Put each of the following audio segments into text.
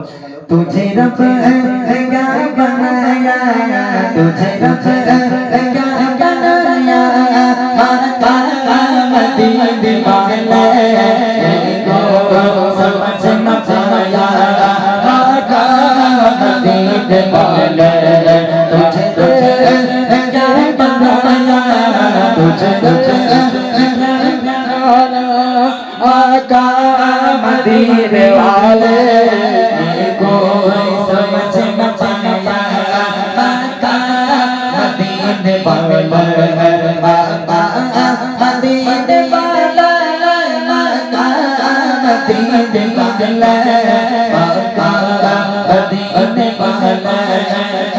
तुझे रब क्या बनाया तुझे रब क्या बनाया माता मदीने वाले को समझ न पाया माता मदीने वाले तुझे क्या बनाया तुझे आका मदीने वाले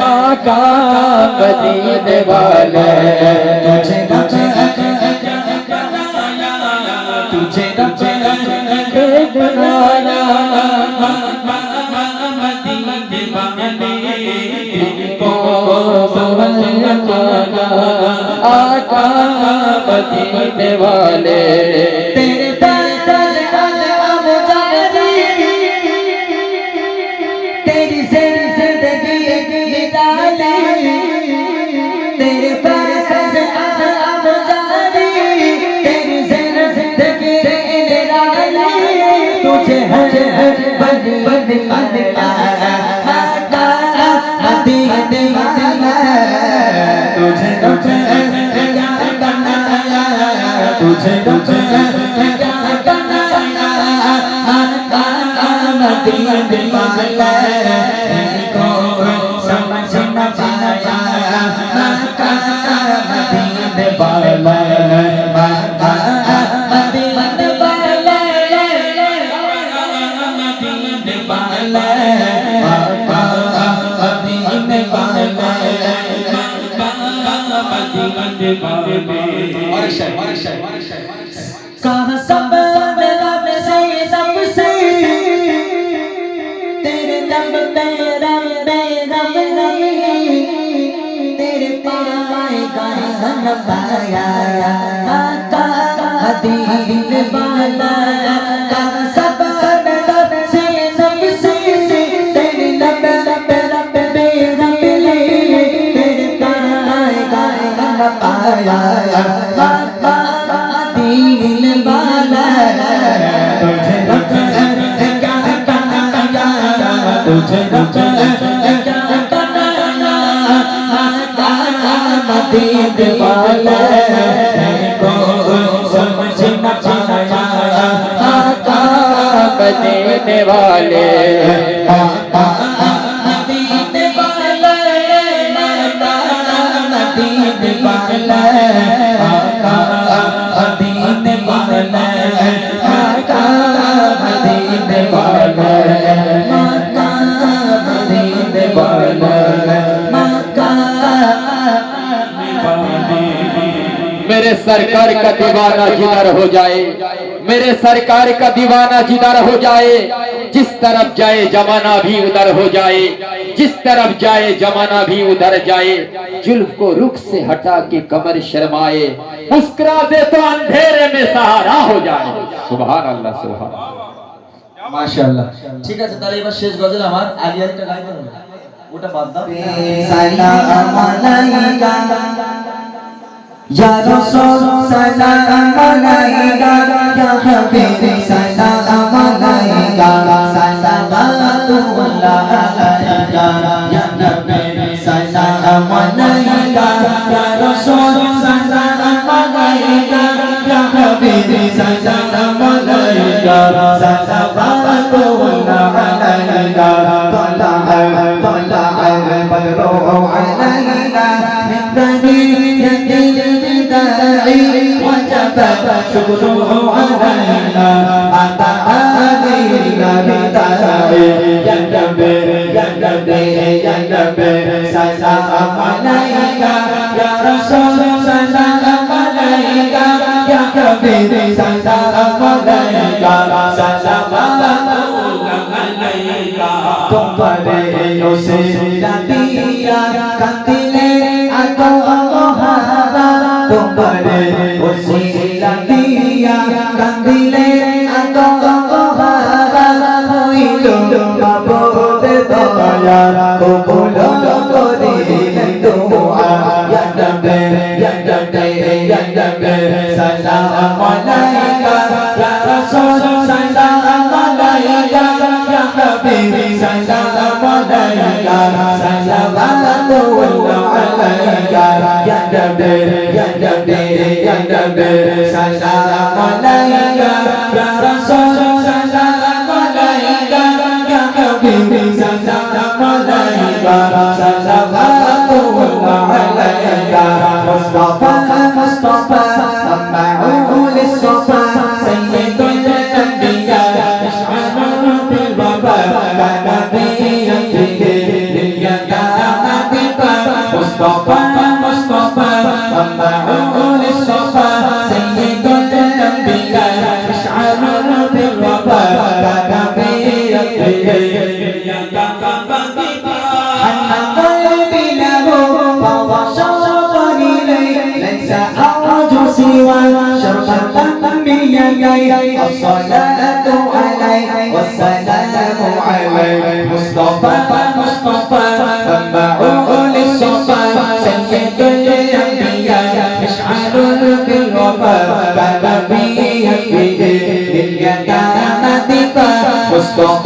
آقا مدینے والے تجھے رب تجھے رب والے کو والے तुझे गान पाया आका मदीने वाला कहाँ सब लब से लब से तेरे लब लब लब मेरा तेरे पाए गान पाया आका मदीने वाला तुझे रब क्या बनाया तुझे रब मदीने वाला को समझ न पाया आका मदीने वाले आका मदीने वाले आका मदीने वाले आका मदीने वाले سرکار کا دیوانہ جدر ہو جائے میرے سرکار کا دیوانہ جدر ہو جائے جس طرف جائے جمانہ بھی ادھر ہو جائے جس طرف جائے جمانہ بھی ادھر جائے جلف کو رکھ سے ہٹا کے کمر شرمائے مسکرا دے تو اندھیرے میں سہارا ہو جائے۔ سبحان اللہ سبحان اللہ۔ ماشاءاللہ۔ ঠিক আছে তাহলে এবার শেষ গজল আমার আলিয়ানটা গাইতে হবে ওটা বাদ দাও সাইনা আমালাই গান یا رسول سلام علیکہ یا حبیب سلام علیکہ سلامات اللہ علیکہ یا نبی سلام علیکہ یا رسول سلام علیکہ یا حبیب سلام علیکہ سلام salam alaika ya rasul salam alaika ya habib salam alaika salam alaika tumpare yo se jatiya kandile aku mohara tumpare yo se jatiya kandile aku ইয়া নবী من يدي الصلاة عليه والسلام عليه مصطفى مصطفى معول الصفا سيد الأنبياء مشعل في الوفاء كان بيده لليتامى دفاع مصطفى مصطفى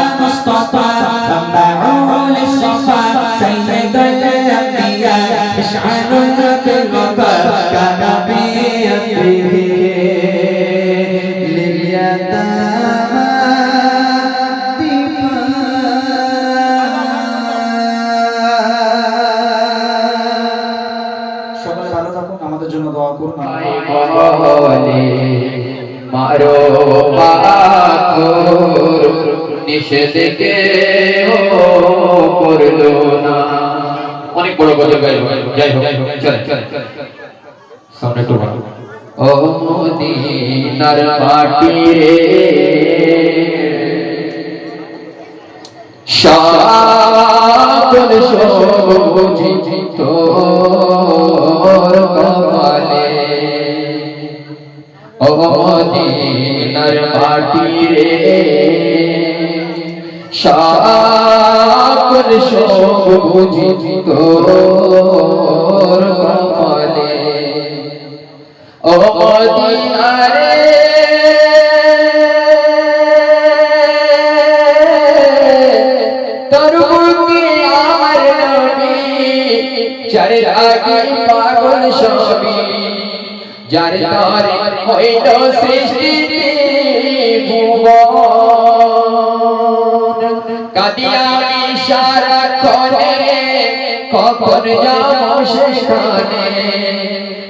مصطفى مصطفى معول الصفا سيد الأنبياء مشعل في الوفاء كان في يده لليتامى دفاع সকলে ভালো থাকুন আমাদের জন্য দোয়া করুন বলে মারো পাথর নিষেধকে করল না অনেক বড় কথা গাই যাই হোক, চলে চলে সামনে একটু বাড়ো। ও মদিনার মাটি রে সাগর সবুজ ও মদিনার মাটি রে সাগর সবুজ তোর কপালে ও মদিনারে তোর বুকে আমার নবী চারে রাগে পাগল সবই, যার তারে হইল সৃষ্টি ভুবন। কাদিয়ামি সারা ক্ষণে কখন যাব সেখানে?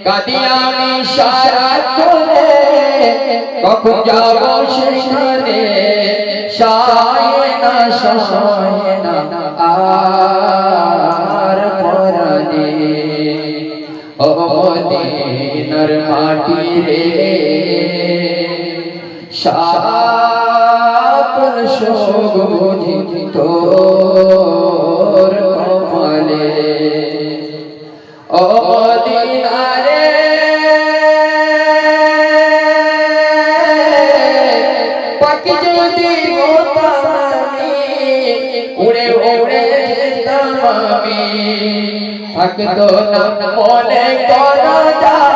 কাদিয়ামি সারা ক্ষণে কখন যাব সেখানে? সায় না সায় না, আর পরানে। ও মদিনার মাটি রে। সাপন তোর কপালে। ও মদিনারে পাখি যদি উড়ে উড়ে যেতাম আমি। থাকতো না মনে করা যাত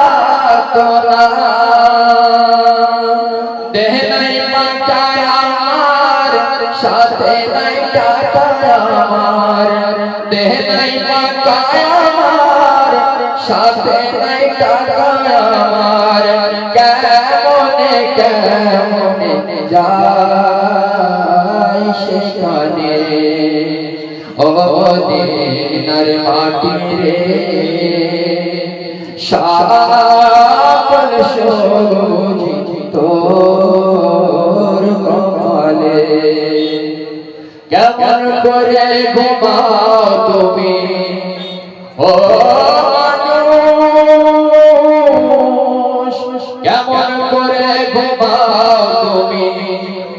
ও দিনার মাটি রে সাপল সবুজ তোর কপালে। কেমন করে ঘুমাও তুমি? ও কেমন করে ঘুমাও তুমি?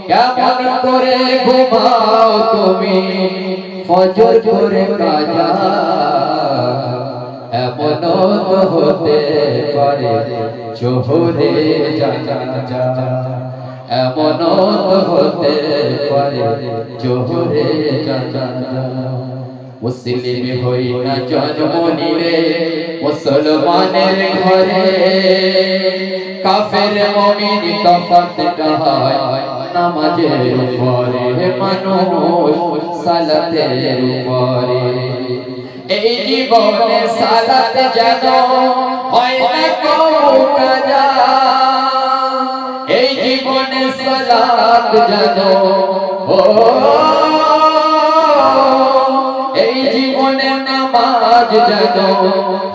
কেমন করে ঘুমাও তুমি? ফজর করে কাজা এমন তো হতে পারে জোহরে জানা এমন তো হতে পারে জোহরে জানা মুসলিম হই না জন্ম নিলে মুসলমানের ঘরে। কাফের মমিন তফাতটা হয় নামাজের উপরে মানুষ সালাতের উপরে। এই জীবনে সালাত যেন হয় না কবু কাজা এই জীবনে সালাত যেন ও এই জীবনে নামাজ যেন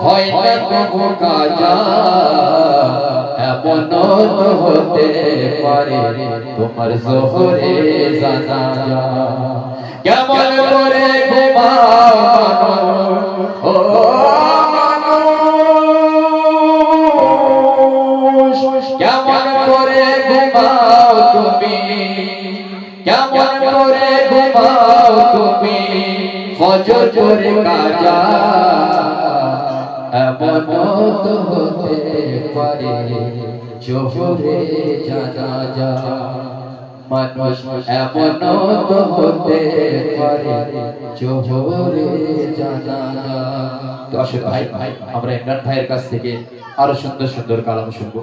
হয় না কবু কাজা এমন হতে পারে তোমার জোহরে জানা কেমন করে ঘুমাও ও কেমন করে ঘুমাও তুমি? কেমন করে ঘুমাও তুমি? ফজর করে কাজা। এমন তো হতে পারে মানুষ এমনত হতে পারে তো ভাই ভাই, আমরা ইমরান ভাইয়ের কাছ থেকে আরও সুন্দর সুন্দর কালাম শুনব।